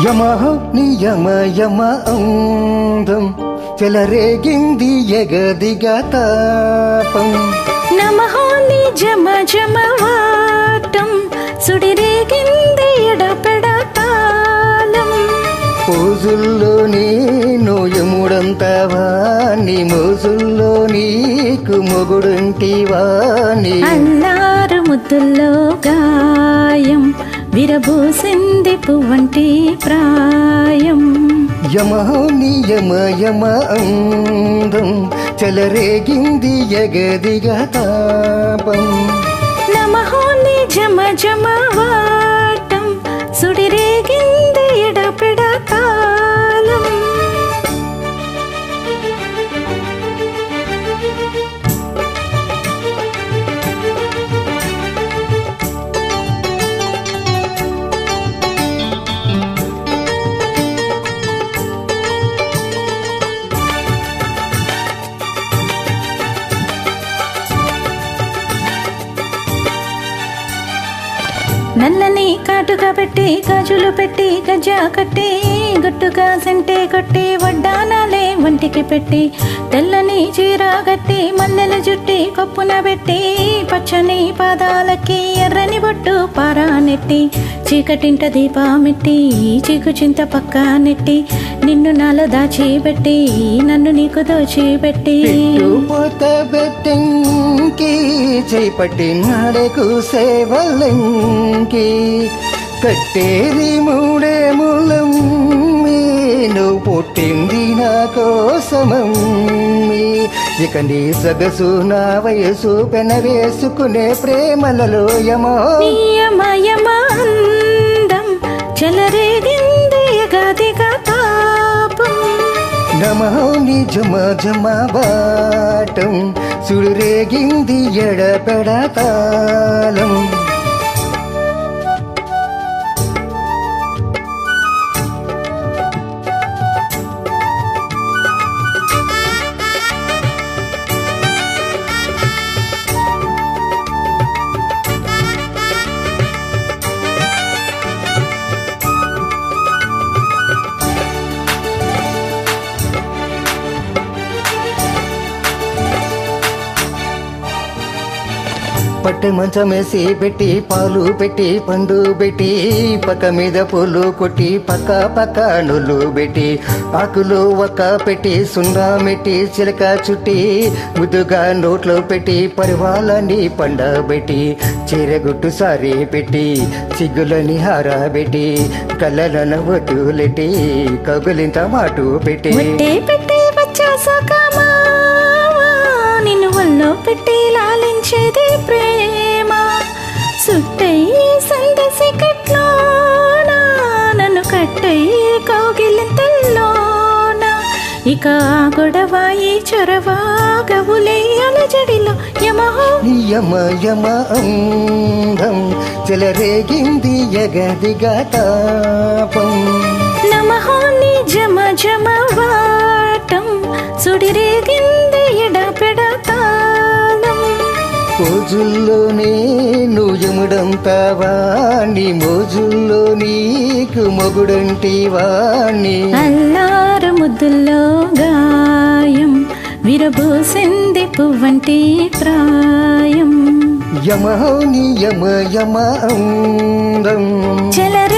యమ నియమ యమ అందం చెలరేగింది ఎగదిగా తాపం నమహో నిజమ జమవాటం సుడిరేగింది ఎడపెడ తాళం పూజుల్లో నేను యముడంతవా నీ మోజుల్లో నీకు మొగుడుంటివాణి అల్లారు ముద్దుల్లో గాయం. విరబూసింది పువ్వంటి ప్రాయం. యమ నియమ యమ అందం చెలరేగింది ఎగదిగా తాపం. నమహో నిజమ జమవాటం సుడిరేగింది నల్లని కాటుగా పెట్టి గాజులు పెట్టి గజా కట్టి గుట్టుగా సెంటే కొట్టి వడ్డానాలే వంటికి పెట్టి తెల్లని చీర కట్టి మల్లెల జుట్టి కొప్పున పెట్టి పచ్చని పాదాలకి ఎర్రని బొట్టు పారా నెట్టి చీకటింట దీపామెట్టి చీకు చింత పక్క నెట్టి నిన్ను నాలో దాచిపెట్టి నన్ను నీకు దోచిపెట్టి. పోత చేపట్టి నడకు సేవలంకి కట్టేది మూడే మూలం నువ్వు పుట్టింది నా కోసమీ ఇక నీ సగసు నా వయసు పెన వేసుకునే ప్రేమలలో యమో. నియమయమాందం చెలరేగింది గదిగా తాపం. నమో నిజమ జమ బాటం సుడిరేగింది ఎడపెడ తాళం. పట్టె మంచమేసి పెట్టి పాలు పెట్టి పండు పెట్టి పక్క మీద పూలు కొట్టి పక్క పక్క నులు పెట్టి ఆకులు ఒక్క పెట్టి సున్నా మెట్టి చిలక చుట్టి ముద్దుగా నోట్లో పెట్టి పరివాలని పండబెట్టి చీరగుట్టు సారి పెట్టి సిగ్గులని హార పెట్టి కళ్ళలను వతులెట్టి కగులింత మాటు పెట్టి. పెట్టి నిన్ను ఒళ్ళో పెట్టి లాలించేది ఇక ఆ గొడవ ఈ చొరవ గవులే అలజడిలో యమహో. యమ యమ అందం చెలరేగింది ఎగదిగా తాపం. నమహో నిజమ జమ వాటం సుడిరేగింది ఎడపెడ తాళం. పూజుల్లో నేను యముడంతావా నీ మోజుల్లో నీకు మొగుడంటి వాణ్ణి. అల్లారు ముద్దుల్లో గాయం విరబూసింది పువ్వంటి ప్రాయం. యమ నీ యమ యమ అందం. చెలర